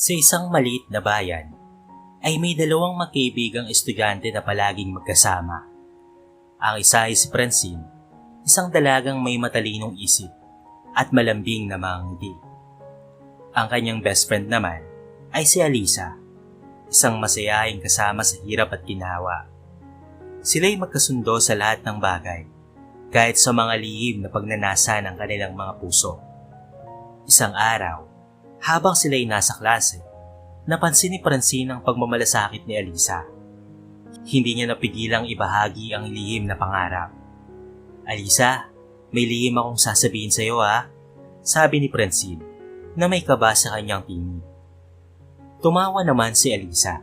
Sa isang maliit na bayan, ay may dalawang magkaibigang estudyante na palaging magkasama. Ang isa ay si Francine, isang dalagang may matalinong isip at malambing na mga ngiti. Ang kanyang best friend naman ay si Alisa, isang masayaing kasama sa hirap at ginawa. Sila'y magkasundo sa lahat ng bagay, kahit sa mga lihim na pagnanasa ng kanilang mga puso. Isang araw, habang sila'y nasa klase, napansin ni Francine ang pagmamalasakit ni Alisa. Hindi niya napigilang ibahagi ang lihim na pangarap. Alisa, may lihim akong sasabihin sa iyo ha, sabi ni Francine na may kaba sa kanyang tinig. Tumawa naman si Alisa.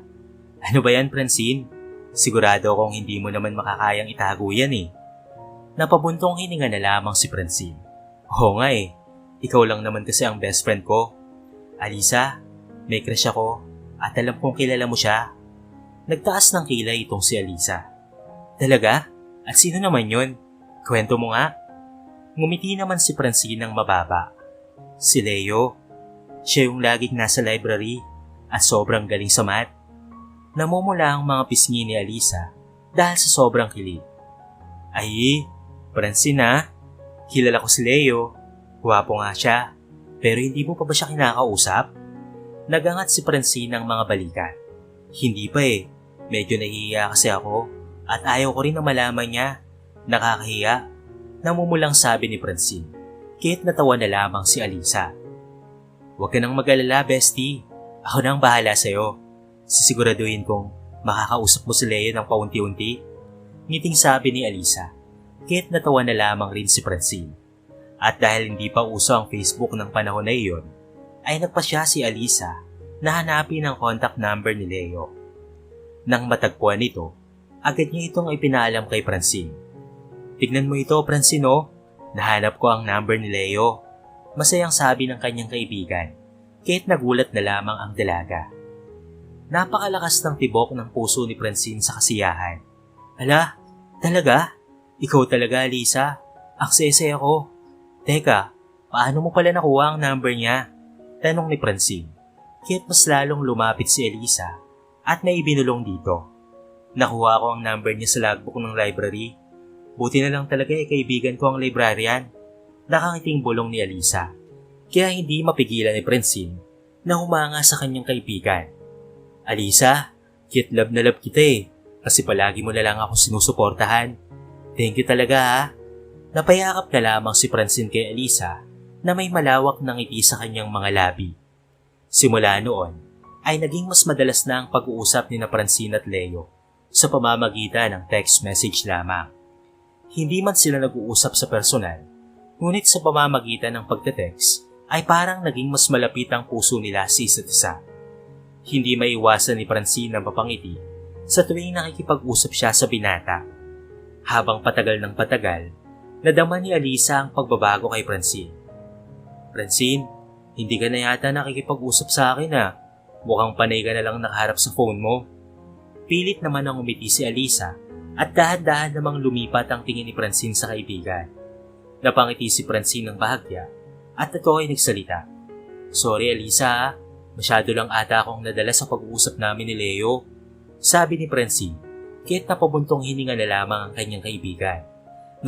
Ano ba yan, Francine? Sigurado akong hindi mo naman makakayang itago yan eh. Napabuntong hininga na lamang si Francine. Oo nga eh, ikaw lang naman kasi ang best friend ko. Alisa, may crush ako at alam kong kilala mo siya. Nagtaas ng kilay itong si Alisa. Talaga? At sino naman yon? Kwento mo nga. Ngumiti naman si Francine ng mababa. Si Leo. Siya yung laging nasa library at sobrang galing sa math. Namumula ang mga pisngi ni Alisa dahil sa sobrang kilig. Ay, Francine ha? Kilala ko si Leo. Gwapo nga siya. Pero hindi mo pa ba siya kinakausap? Nagangat si Francine ng mga balikat. Hindi pa eh. Medyo nahihiya kasi ako. At ayaw ko rin na malaman niya. Nakakahiya. Namumulang sabi ni Francine. Kahit natawa na lamang si Alisa. Huwag ka nang mag-alala, bestie. Ako na ang bahala sa'yo. Sisiguraduhin kong makakausap mo si Leo ng paunti-unti. Ngiting sabi ni Alisa. Kahit natawa na lamang rin si Francine. At dahil hindi pa uso ang Facebook ng panahon na iyon, ay nagpasya si Alisa na hanapin ang contact number ni Leo. Nang matagpuan ito, agad niya itong ipinaalam kay Francine. Tignan mo ito, Francine, oh. Nahanap ko ang number ni Leo. Masayang sabi ng kanyang kaibigan, kahit nagulat na lamang ang dalaga. Napakalakas ng tibok ng puso ni Francine sa kasiyahan. Ala, talaga? Ikaw talaga, Lisa? Aksese ako. Teka, paano mo pala nakuha ang number niya? Tanong ni Francine. Kaya't mas lalong lumapit si Elisa at may ibinulong dito. Nakuha ko ang number niya sa logbook ng library. Buti na lang talaga eh kaibigan ko ang librarian. Nakangiting bulong ni Elisa. Kaya hindi mapigilan ni Francine na humanga sa kanyang kaibigan. Alisa, cute love na love kita eh. Kasi palagi mo na lang ako sinusuportahan. Thank you talaga ha. Napayakap na lamang si Francine kay Alisa na may malawak ng ngiti sa kanyang mga labi. Simula noon, ay naging mas madalas na ang pag-uusap ni na Francine at Leo sa pamamagitan ng text message lamang. Hindi man sila nag-uusap sa personal, ngunit sa pamamagitan ng pagte-text ay parang naging mas malapit ang puso nila sa isa't isa. Hindi maiwasan ni Francine ang papangiti sa tuwing nakikipag-usap siya sa binata. Habang patagal ng patagal, nadama ni Alisa ang pagbabago kay Francine. Francine, hindi ka na yata nakikipag-usap sa akin ah. Mukhang panay ka na lang nakaharap sa phone mo. Pilit naman ang umiti si Alisa at dahan-dahan namang lumipat ang tingin ni Francine sa kaibigan. Napangiti si Francine ng bahagya at ito ay nagsalita. Sorry Alisa ah. Masyado lang ata akong nadala sa pag-uusap namin ni Leo. Sabi ni Francine, kahit napabuntong hininga na lamang ang kanyang kaibigan.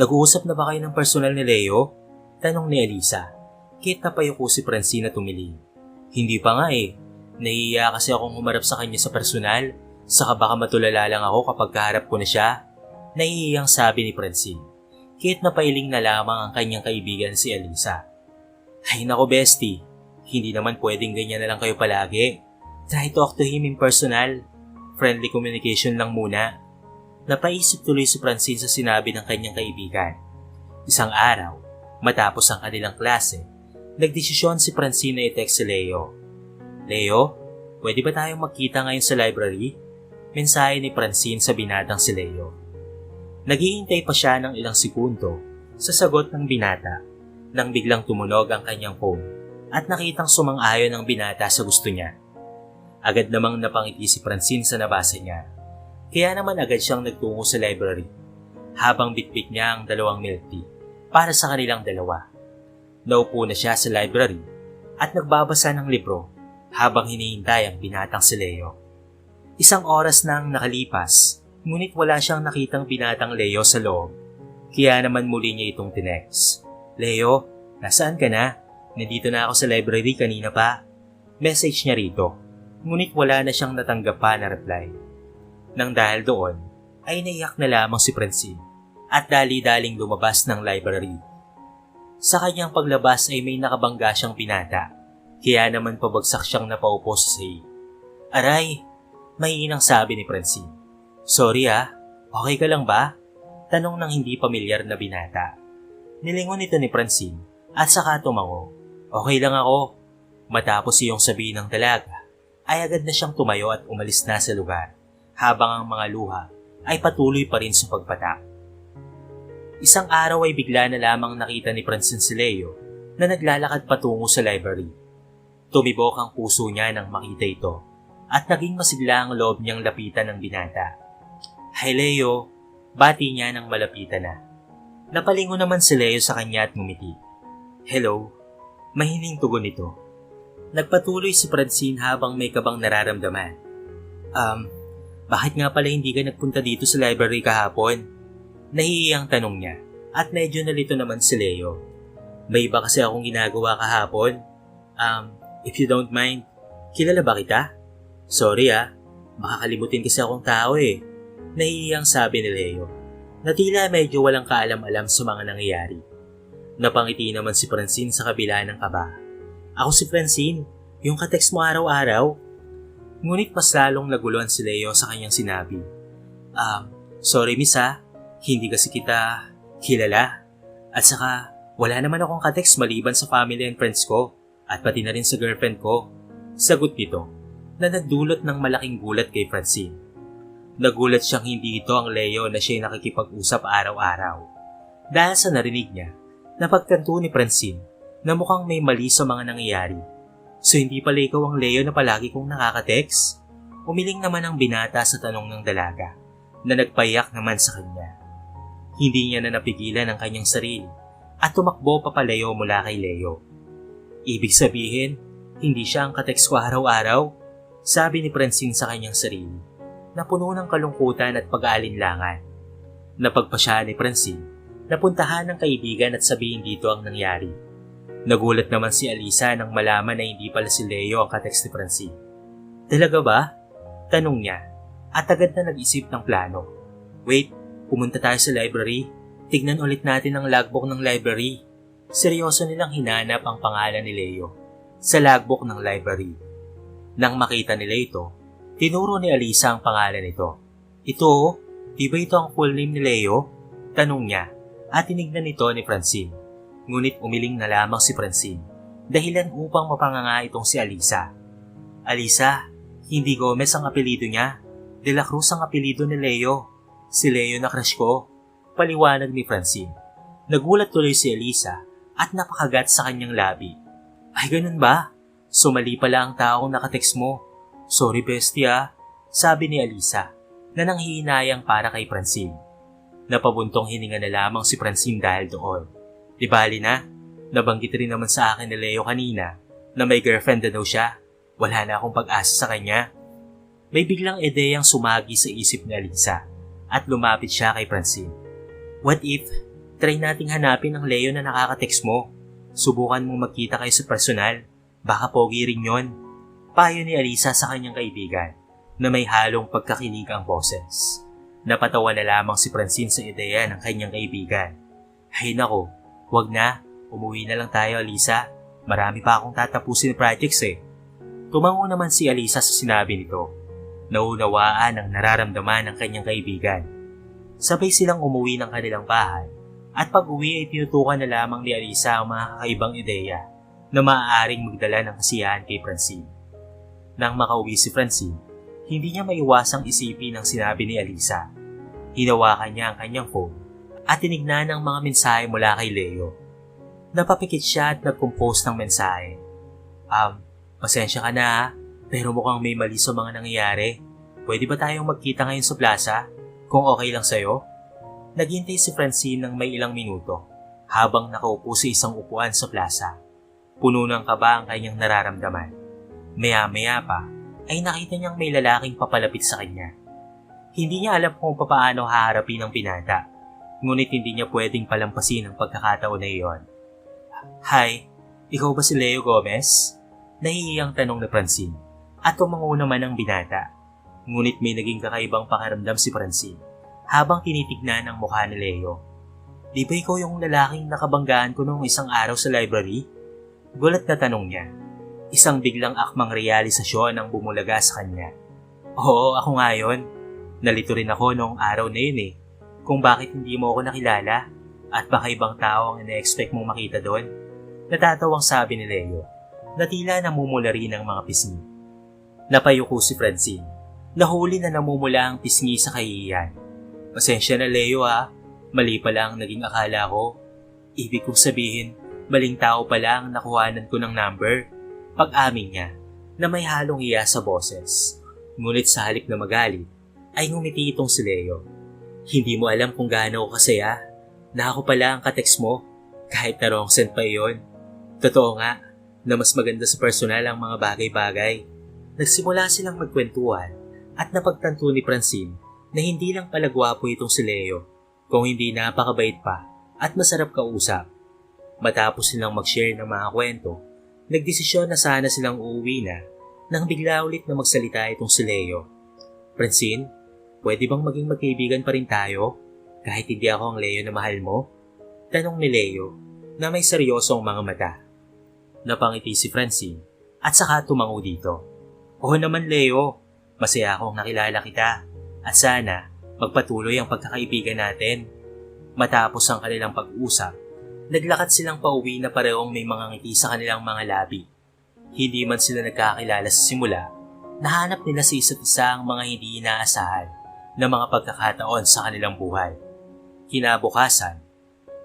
Nag-uusap na ba kayo ng personal ni Leo? Tanong ni Elisa. Kahit napayuko si Francine na tumiling. Hindi pa nga eh. Nahihiya kasi akong humarap sa kanya sa personal. Saka baka matulala lang ako kapag kaharap ko na siya. Nahihiyang sabi ni Francine. Kahit napailing na lamang ang kanyang kaibigan si Elisa. Ay nako bestie, hindi naman pwedeng ganyan na lang kayo palagi. Try talk to him in personal. Friendly communication lang muna. Napaisip tuloy si Francine sa sinabi ng kanyang kaibigan. Isang araw, matapos ang kanilang klase, nagdesisyon si Francine na i-text si Leo. Leo, pwede ba tayong magkita ngayon sa library? Mensahe ni Francine sa binatang si Leo. Naghihintay pa siya ng ilang segundo sa sagot ng binata nang biglang tumunog ang kanyang phone at nakitang sumang-ayon ang binata sa gusto niya. Agad namang napangiti si Francine sa nabasa niya. Kaya naman agad siyang nagtungo sa library habang bitbit niya ang dalawang milk tea para sa kanilang dalawa. Naupo na siya sa library at nagbabasa ng libro habang hinihintay ang binatang si Leo. Isang oras nang nakalipas, ngunit wala siyang nakitang binatang Leo sa loob. Kaya naman muli niya itong tinex. Leo, nasaan ka na? Nandito na ako sa library kanina pa. Message niya rito. Ngunit wala na siyang natanggap pa na reply. Nang dahil doon, ay naiyak na lamang si Francine at dali-daling lumabas ng library. Sa kanyang paglabas ay may nakabangga siyang pinata, kaya naman pabagsak siyang napaupo sa sahig. Aray, may inang sabi ni Francine. Sorry ah, okay ka lang ba? Tanong ng hindi pamilyar na binata. Nilingon ito ni Francine at saka tumango. Okay lang ako. Matapos iyong sabihin ng dalaga, ay agad na siyang tumayo at umalis na sa lugar habang ang mga luha ay patuloy pa rin sa pagpatak. Isang araw ay bigla na lamang nakita ni Francine si Leo na naglalakad patungo sa library. Tumibok ang puso niya nang makita ito at naging masigla ang loob niyang lapitan ng binata. Hi Leo, bati niya nang malapitan na. Napalingo naman si Leo sa kanya at ngumiti. Hello, mahining tugon nito. Nagpatuloy si Francine habang may kabang nararamdaman. Um, bakit nga pala hindi ka nagpunta dito sa library kahapon? Nahihiyang tanong niya at medyo nalito naman si Leo. May iba kasi akong ginagawa kahapon. Um, if you don't mind, kilala ba kita? Sorry ah, makakalimutin kasi akong tao eh. Nahihiyang sabi ni Leo. Na tila medyo walang kaalam-alam sa mga nangyayari. Napangiti naman si Francine sa kabila ng kaba. Ako si Francine, yung katext mo araw-araw. Ngunit mas lalong naguluhan si Leo sa kanyang sinabi. Um, sorry miss ha, hindi kasi kita kilala. At saka, wala naman akong katext maliban sa family and friends ko at pati na rin sa girlfriend ko. Sagot nito na nagdulot ng malaking gulat kay Francine. Nagulat siyang hindi ito ang Leo na siya'y nakikipag-usap araw-araw. Dahil sa narinig niya, napagtanto ni Francine na mukhang may mali sa mga nangyayari. So hindi pala ikaw ang Leo na palagi kong nakaka-text? Umiling naman ang binata sa tanong ng dalaga na nagpayak naman sa kanya. Hindi niya na napigilan ang kanyang sarili at tumakbo papalayo mula kay Leo. Ibig sabihin, hindi siya ang katext ko araw-araw, sabi ni Francine sa kanyang sarili, na puno ng kalungkutan at pag-aalinlangan. Napagpasya ni Francine, napuntahan ng kaibigan at sabihin dito ang nangyari. Nagulat naman si Alisa nang malaman na hindi pala si Leo ang katext ni Francine. Talaga ba? Tanong niya at agad na nag-isip ng plano. Wait, pumunta tayo sa library. Tignan ulit natin ang logbook ng library. Seryoso nilang hinanap ang pangalan ni Leo sa logbook ng library. Nang makita nila ito, tinuro ni Alisa ang pangalan nito. Ito, di ba ito ang full name ni Leo? Tanong niya at tinignan nito ni Francine. Ngunit umiling na lamang si Francine dahilan upang mapanganga itong si Alisa. Alisa, hindi Gomez ang apelido niya. De La Cruz ang apelido ni Leo. Si Leo na crush ko. Paliwanag ni Francine. Nagulat tuloy si Alisa at napakagat sa kanyang labi. Ay ganun ba? Sumali pala ang taong nakatext mo. Sorry bestia, sabi ni Alisa na nanghihinayang para kay Francine. Napabuntong hininga na lamang si Francine dahil doon. Di bali na, nabanggit rin naman sa akin ni Leo kanina na may girlfriend na daw siya. Wala na akong pag-asa sa kanya. May biglang ideyang sumagi sa isip ni Alisa at lumapit siya kay Francine. What if, try nating hanapin ang Leo na nakaka-text mo. Subukan mong magkita kayo sa personal. Baka pogi rin yon. Payo ni Alisa sa kanyang kaibigan na may halong pagkakinig ang boses. Napatawa na lamang si Francine sa ideya ng kanyang kaibigan. Hay nako, wag na. Umuwi na lang tayo, Alisa. Marami pa akong tatapusin projects eh. Tumango naman si Alisa sa sinabi nito. Naunawaan ang nararamdaman ng kanyang kaibigan. Sabay silang umuwi ng kanilang bahay at pag uwi ay tinutukan na lamang ni Alisa ang mga kakaibang ideya na maaaring magdala ng kasiyahan kay Francine. Nang makauwi si Francine, hindi niya maiwasang isipin ang sinabi ni Alisa. Hinawakan niya ang kanyang phone at tinignan ang mga mensahe mula kay Leo. Napapikit siya at nag-compose ng mensahe. Um, pasensya ka na ha, pero mukhang may mali sa mga nangyayari. Pwede ba tayong magkita ngayon sa plaza? Kung okay lang sa'yo? Naghintay si Francine ng may ilang minuto habang nakaupo sa isang upuan sa plaza. Puno ng kaba ang kanyang nararamdaman. Maya-maya pa, ay nakita niyang may lalaking papalapit sa kanya. Hindi niya alam kung papaano haharapin ang binata, ngunit hindi niya pwedeng palampasin ang pagkakataon na iyon. Hi, ikaw ba si Leo Gomez? Nahihiyang tanong ni Francine at tumango naman ang binata. Ngunit may naging kakaibang pakiramdam si Francine habang tinitignan ang mukha ni Leo. Di ba ikaw yung lalaking nakabanggaan ko noong isang araw sa library? Gulat na tanong niya. Isang biglang akmang realisasyon ang bumulaga sa kanya. Oo, ako nga yun. Nalito rin ako noong araw na yun eh. Kung bakit hindi mo ako nakilala at baka ibang tao ang ina-expect mong makita doon. Natatawang sabi ni Leo na tila namumula rin ang mga pisngi. Napayuko si Francine. Nahuli na namumula ang pisngi sa kahihiyan. Pasensya na Leo ha, mali pala ang naging akala ko. Ibig kong sabihin, maling tao pala ang nakuhanan ko ng number. Pag-amin niya na may halong iya sa boses. Ngunit sa halip na magalit, ay ngumiti itong si Leo. Hindi mo alam kung gaano ako kasaya na ako pala ang kateks mo kahit na wrong send pa iyon. Totoo nga na mas maganda sa personal ang mga bagay-bagay. Nagsimula silang magkwentuhan at napagtanto ni Francine na hindi lang pala gwapo itong si Leo, kung hindi napakabait pa at masarap kausap. Matapos silang mag-share ng mga kwento, nagdesisyon na sana silang uuwi na nang bigla ulit na magsalita itong si Leo. Francine, pwede bang maging magkaibigan pa rin tayo kahit hindi ako ang Leo na mahal mo? Tanong ni Leo na may seryosong mga mata. Napangiti si Francine at saka tumango dito. Oo naman Leo, masaya akong nakilala kita at sana magpatuloy ang pagkakaibigan natin. Matapos ang kanilang pag-usap, naglakad silang pauwi na parehong may mga ngiti sa kanilang mga labi. Hindi man sila nagkakilala sa simula, nahanap nila sa isa't isa ang mga hindi inaasahan na mga pagkakataon sa kanilang buhay. Kinabukasan,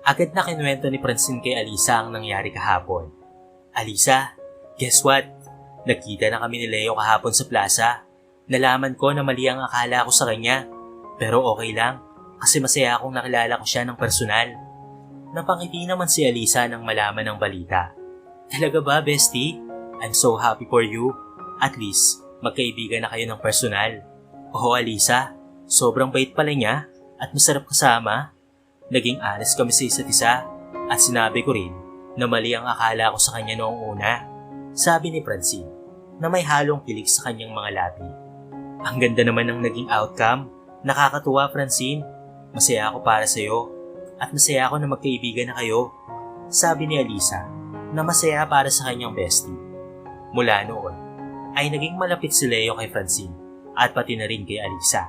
agad na kinuwento ni Francine kay Alisa ang nangyari kahapon. Alisa, guess what? Nagkita na kami ni Leo kahapon sa plaza. Nalaman ko na mali ang akala ko sa kanya. Pero okay lang, kasi masaya akong nakilala ko siya ng personal. Napangiti naman si Alisa nang malaman ng balita. Talaga ba, bestie? I'm so happy for you. At least, magkaibigan na kayo ng personal. Oo, Alisa, sobrang bait pala niya at masarap kasama. Naging honest kami sa isa't isa at sinabi ko rin na mali ang akala ko sa kanya noong una. Sabi ni Francine na may halong kilig sa kanyang mga labi. Ang ganda naman ng naging outcome. Nakakatuwa, Francine. Masaya ako para sa'yo at masaya ako na magkaibigan na kayo. Sabi ni Alisa na masaya para sa kanyang bestie. Mula noon, ay naging malapit si Leo kay Francine at pati na rin kay Alisa.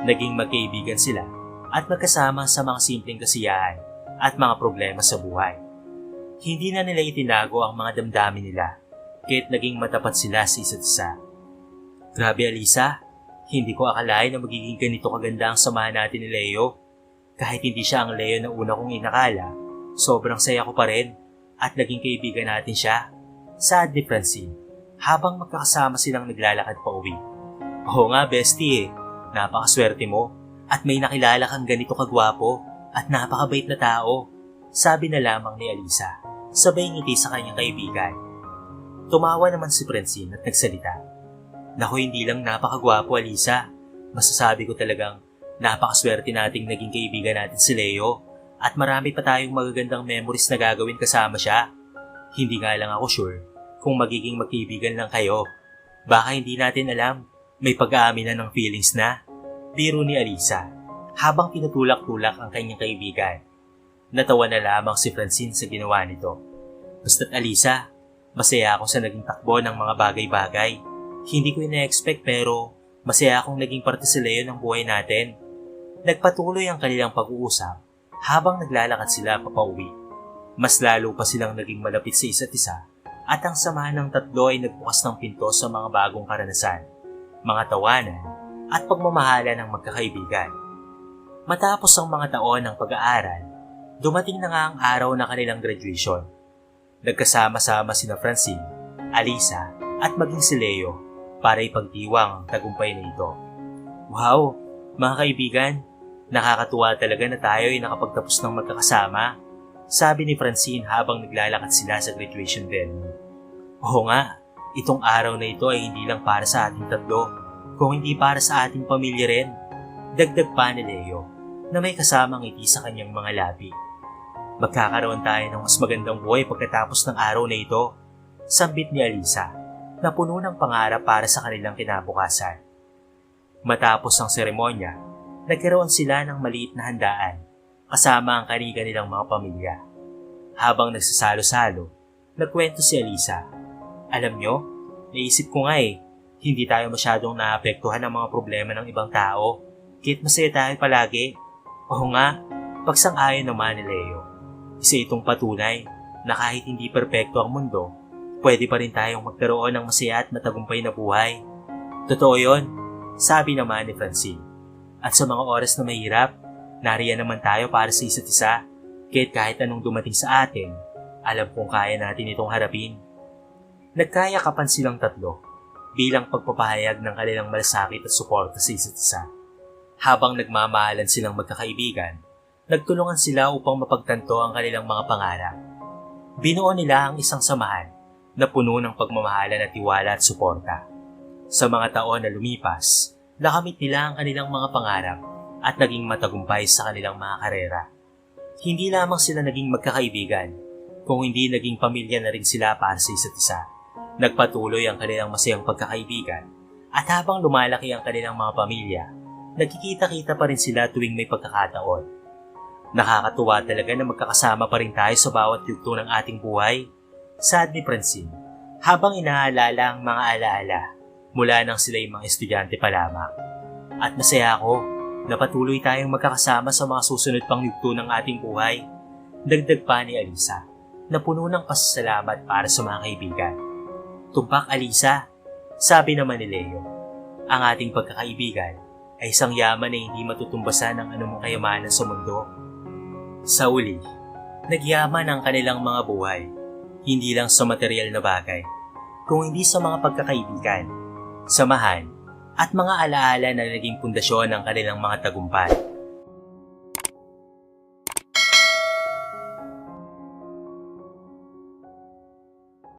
Naging magkaibigan sila at magkasama sa mga simpleng kasiyahan at mga problema sa buhay. Hindi na nila itinago ang mga damdamin nila kahit naging matapat sila sa isa't isa. Grabe Alisa, hindi ko akalain na magiging ganito kaganda ang samahan natin ni Leo. Kahit hindi siya ang Leo na una kong inakala, sobrang saya ko pa rin at naging kaibigan natin siya. Sad ni Francine, habang magkakasama silang naglalakad pa uwi. Oo nga bestie eh, napakaswerte mo at may nakilala kang ganito kagwapo at napakabait na tao. Sabi na lamang ni Alisa, sabay ngiti sa kanyang kaibigan. Tumawa naman si Francine at nagsalita. Naku, hindi lang napakagwapo, Alisa. Masasabi ko talagang napakaswerte nating naging kaibigan natin si Leo at marami pa tayong magagandang memories na gagawin kasama siya. Hindi nga lang ako sure kung magiging magkaibigan lang kayo. Baka hindi natin alam, may pag-aaminan ng feelings na. Biro ni Alisa habang tinutulak-tulak ang kanyang kaibigan. Natawa na lamang si Francine sa ginawa nito. Basta't Alisa, masaya ako sa naging takbo ng mga bagay-bagay. Hindi ko ina-expect pero masaya akong naging parte si Leo ng buhay natin. Nagpatuloy ang kanilang pag-uusap habang naglalakad sila papauwi. Mas lalo pa silang naging malapit sa isa't isa at ang samahan ng tatlo ay nagbukas ng pinto sa mga bagong karanasan, mga tawanan at pagmamahala ng magkakaibigan. Matapos ang mga taon ng pag-aaral, dumating na nga ang araw ng kanilang graduation. Nagkasama-sama sina Francine, Alisa at maging si Leo para ipagdiwang ang tagumpay na ito. Wow, mga kaibigan, nakakatuwa talaga na tayo ay nakapagtapos ng magkakasama, sabi ni Francine habang naglalakad sila sa graduation venue. Oo nga, Itong araw na ito ay hindi lang para sa ating tatlo, kung hindi para sa ating pamilya rin. Dagdag pa ni Leo na may kasamang ngiti sa kanyang mga labi. Magkakaroon tayo ng mas magandang buhay pagkatapos ng araw na ito, sambit ni Alisa na puno ng pangarap para sa kanilang kinabukasan. Matapos ang seremonya, nagkaroon sila ng maliit na handaan kasama ang kaniga nilang mga pamilya. Habang nagsasalo-salo, nagkwento si Alisa. Alam nyo, naisip ko nga eh, hindi tayo masyadong naapektuhan ng mga problema ng ibang tao. Kahit masaya tayo palagi. Oo nga, pagsang-ayon naman ni Leo. Isa itong patunay na kahit hindi perpekto ang mundo, pwede pa rin tayong magkaroon ng masaya at matagumpay na buhay. Totoo yon, sabi naman ni Francine. At sa mga oras na mahirap, nariyan naman tayo para sa isa't isa. Kahit kahit anong dumating sa atin, alam kong kaya natin itong harapin. Nagkayakapan silang tatlo bilang pagpapahayag ng kanilang malasakit at suporta sa isa't isa. Habang nagmamahalan silang magkakaibigan, nagtulungan sila upang mapagtanto ang kanilang mga pangarap. Binuo nila ang isang samahan na puno ng pagmamahalan at tiwala at suporta. Sa mga taon na lumipas, nakamit nila ang kanilang mga pangarap at naging matagumpay sa kanilang mga karera. Hindi lamang sila naging magkakaibigan, kung hindi naging pamilya na rin sila para sa isa't isa. Nagpatuloy ang kanilang masayang pagkakaibigan at habang lumalaki ang kanilang mga pamilya, nagkikita-kita pa rin sila tuwing may pagkakataon. Nakakatuwa talaga na magkakasama pa rin tayo sa bawat yugto ng ating buhay. Sad ni Francine, habang inaalala ang mga alaala mula nang sila'y mga estudyante pa lamang. At masaya ako na patuloy tayong magkakasama sa mga susunod pang yugto ng ating buhay. Dagdag pa ni Alisa na puno ng pasasalamat para sa mga kaibigan. Tumpak Alisa, sabi naman ni Leo, ang ating pagkakaibigan ay isang yaman na hindi matutumbasan ng anumang kayamanan sa mundo. Sa uli, nagyaman ang kanilang mga buhay, hindi lang sa material na bagay, kung hindi sa mga pagkakaibigan, samahan, at mga alaala na naging pundasyon ng kanilang mga tagumpay.